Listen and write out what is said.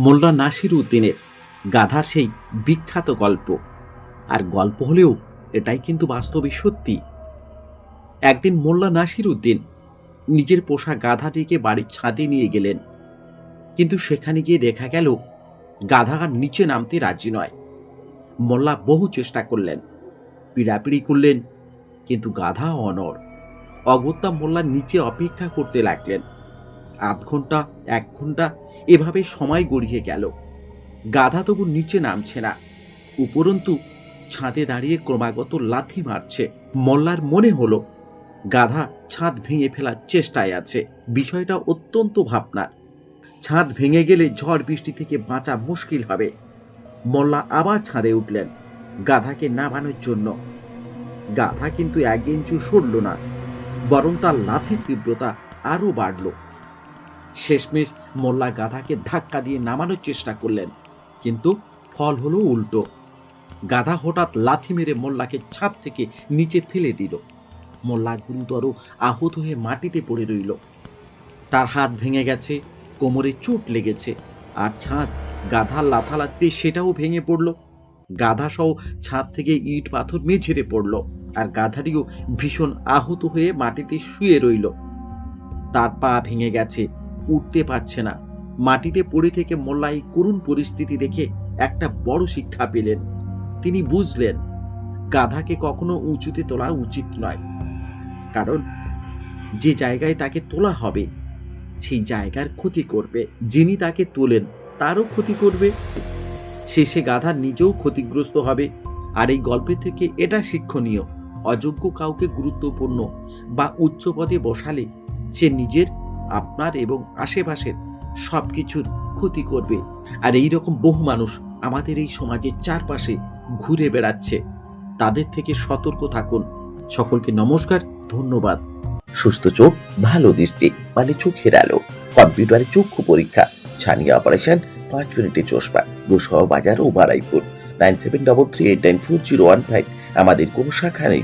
মোল্লা নাসির উদ্দিনের গাধার সেই বিখ্যাত গল্প। আর গল্প হলেও এটাই কিন্তু বাস্তবে সত্যি। একদিন মোল্লা নাসির উদ্দিন নিজের পোষা গাধাটিকে বাড়ির ছাদে নিয়ে গেলেন। কিন্তু সেখানে গিয়ে দেখা গেল, গাধা আর নিচে নামতে রাজি নয়। মোল্লা বহু চেষ্টা করলেন, পিড়াপিড়ি করলেন, কিন্তু গাধা অনর অগত্যা মোল্লা নিচে অপেক্ষা করতে লাগলেন। আধ ঘণ্টা, এক ঘণ্টা, এভাবে সময় গড়িয়ে গেল। গাধা তবু নিচে নামছে না। উপরন্তু ছাদে দাঁড়িয়ে ক্রমাগত লাথি মারছে। মল্লার মনে হলো, গাধা ছাদ ভেঙে ফেলার চেষ্টায় আছে। বিষয়টা অত্যন্ত ভাবনার। ছাদ ভেঙে গেলে ঝড় বৃষ্টি থেকে বাঁচা মুশকিল হবে। মল্লা আবার ছাদে উঠলেন, গাধাকে নামানোর জন্য। গাধা কিন্তু এক ইঞ্চু সরল না, বরং তার লাথির তীব্রতা আরও বাড়ল। শেষমেশ মোল্লা গাধাকে ধাক্কা দিয়ে নামানোর চেষ্টা করলেন, কিন্তু ফল হলো উল্টো। গাধা হঠাৎ লাথি মেরে মোল্লাকে ছাদ থেকে নিচে ফেলে দিল। মোল্লা গুরুতর আহত হয়ে মাটিতে পড়ে রইল। তার হাত ভেঙে গেছে, কোমরে চোট লেগেছে, আর ছাদ গাধার লাথালাতে সেটাও ভেঙে পড়ল। গাধা সহ ছাদ থেকে ইট পাথর মেঝেতে পড়ল, আর গাধাটিও ভীষণ আহত হয়ে মাটিতে শুয়ে রইল। তার পা ভেঙে গেছে উঠতে পারছে না। মাটিতে পড়ে থেকে মোল্লা এই করুণ পরিস্থিতি দেখে একটা বড় শিক্ষা পেলেন। তিনি বুঝলেন, গাধাকে কখনো উঁচুতে তোলা উচিত নয়। কারণ যে জায়গায় তাকে তোলা হবে, সেই জায়গার ক্ষতি করবে। যিনি তাকে তোলেন, তারও ক্ষতি করবে। শেষে গাধা নিজেও ক্ষতিগ্রস্ত হবে। আর এই গল্পের থেকে এটা শিক্ষণীয়, অযোগ্য কাউকে গুরুত্বপূর্ণ বা উচ্চ পদে বসালে সে নিজের আপনার এবং আশেপাশের সব কিছুর ক্ষতি করবে। আর এই রকম বহু মানুষ আমাদের এই সমাজের চারপাশে ঘুরে বেড়াচ্ছে। তাদের থেকে সতর্ক থাকুন। সকলকে নমস্কার, ধন্যবাদ। সুস্থ চোখ, ভালো দৃষ্টি মানে চোখের আলো। কম্পিউটারে চক্ষু পরীক্ষা, ছানিয়া অপারেশন, পাঁচ মিনিটে চশমা গোসহ বাজার ও Baraipur. Nine seven double three eight nine four zero one five. আমাদের কোনো শাখা নেই।